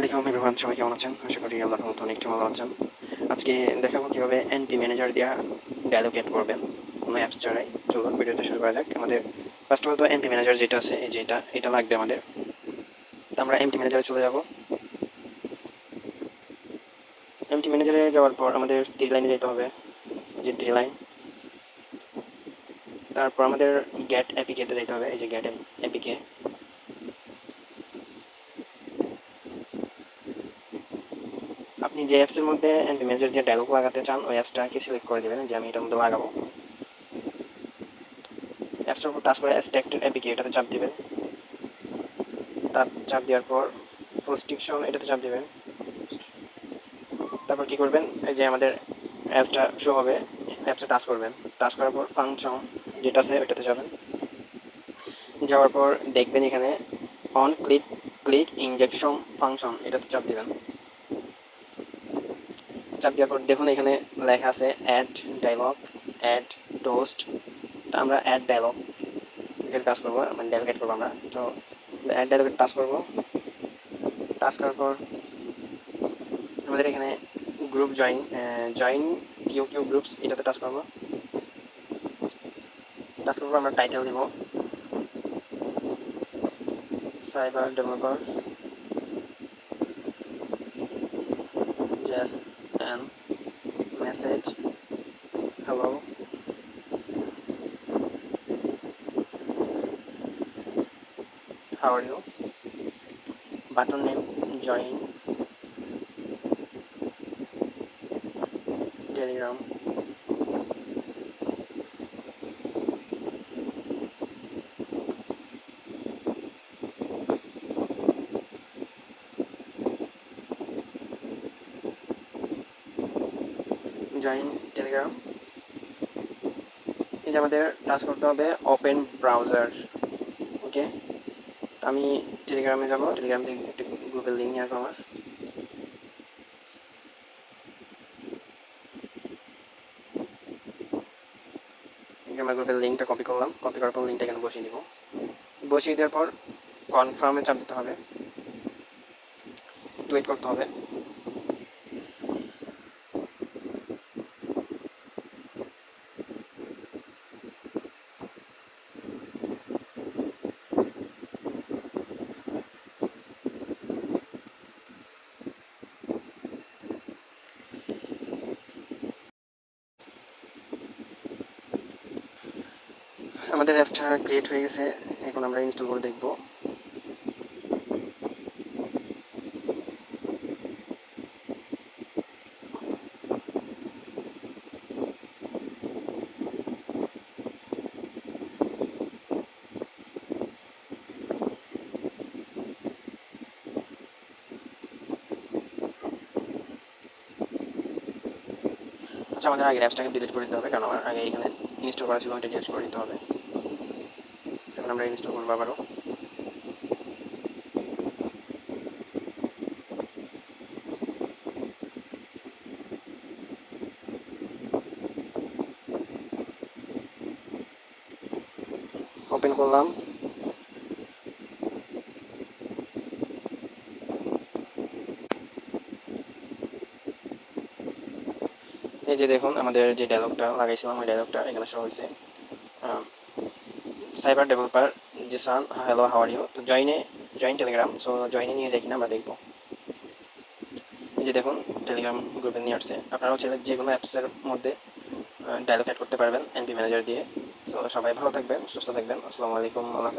আলাইকুম এভরিওয়ান সবাই কেমন আছেন? আশা করি আল্লাহর মতো অনেকটা ভালো আছেন। আজকে দেখাবো কীভাবে এনপি ম্যানেজার দিয়া ডায়লোগেট করবেন। কোনো অ্যাপস ছাড়াই। চলুন ভিডিওটা শুরু করা যাক। আমাদের ফার্স্ট অফ অল তো এনপি ম্যানেজার যেটা আছে, এই যেটা এটা লাগবে আমাদের। তো আমরা এমটি ম্যানেজারে চলে যাব। এমটি ম্যানেজারে যাওয়ার পর আমাদের থ্রি লাইনে যেতে হবে। যে থ্রি লাইন তারপর আমাদের গ্যাট অ্যাপিকেতে যেতে হবে। এই যে গ্যাট অ্যাপিকে আপনি যে অ্যাপসের মধ্যে ম্যানেজার যে ডায়লগ লাগাতে চান, ওই অ্যাপসটাকে সিলেক্ট করে দেবেন, যে আমি এটার মধ্যে লাগাবো। অ্যাপসের উপর টাচ করে স্ট্যাক্টেড অ্যাপিকে এটাতে চাপ দেবেন। তার চাপ দেওয়ার পর প্রস্টিকশন এটাতে চাপ দেবেন। তারপর কি করবেন? এই যে আমাদের অ্যাপসটা শো হবে অ্যাপসে টাচ করবেন। টাচ করার পর ফাংশন যেটা আছে ওইটাতে যাবেন। যাওয়ার পর দেখবেন এখানে on click click injection function এটাতে চাপ দিবেন। চাপ দেওয়ার পর দেখুন এখানে লেখা আছে অ্যাড ডায়লগ অ্যাড টোস্ট আমরা অ্যাড ডায়লগ এর কাজ করব মানে ডেলিগেট করব আমরা। তো অ্যাড ডায়লগেট টাচ করব। টাচ করার পর আমাদের এখানে group join join Q Q groups এটাতে টাচ করব। টাচ করব আমরা টাইটেল দিব। Cyber developer just and message hello how are you button name join telegram join Telegram এই যে আমাদের টাচ করতে হবে ওপেন ব্রাউজার ওকে আমি টেলিগ্রামে যাব। টেলিগ্রাম থেকে একটা গ্রুপের লিঙ্ক নিয়ে আসব আমার। আমার গ্রুপের লিঙ্কটা কপি করলাম। কপি করার পর লিঙ্কটা এখানে বসিয়ে দিব। বসিয়ে দেওয়ার পর কনফার্মে চাপ দিতে হবে। ওয়েট করতে হবে। আমাদের অ্যাপসটা ক্রিয়েট হয়ে গেছে, এখন আমরা ইনস্টল করে দেখব। আচ্ছা আমাদের আগের অ্যাপসটাকে ডিলিট করে দিতে হবে, কারণ আমার আগে এখানে ইনস্টল করা ছিল, ওইটা ডিলিট করে দিতে হবে। এখন আমরা ইনস্টল করব আবারও। ওপেন করলাম। এই যে দেখুন, আমাদের যে ডায়লগটা লাগাইছিলাম, ওই ডায়লগটা এখানে শো হয়েছে। Cyber developer Zishan, hello how are you? তো জয়েনে জয়েন টেলিগ্রাম সো জয়েনে নিয়ে যাই কিনা আমরা দেখব। এই যে দেখুন টেলিগ্রাম গ্রুপে নিয়ে আসছে। আপনারাও চাইলে যে কোনো অ্যাপসের মধ্যে ডায়লগ অ্যাড করতে পারবেন এনপি ম্যানেজার দিয়ে। সো সবাই ভালো থাকবেন, সুস্থ থাকবেন। আসসালামু আলাইকুম, আল্লাহ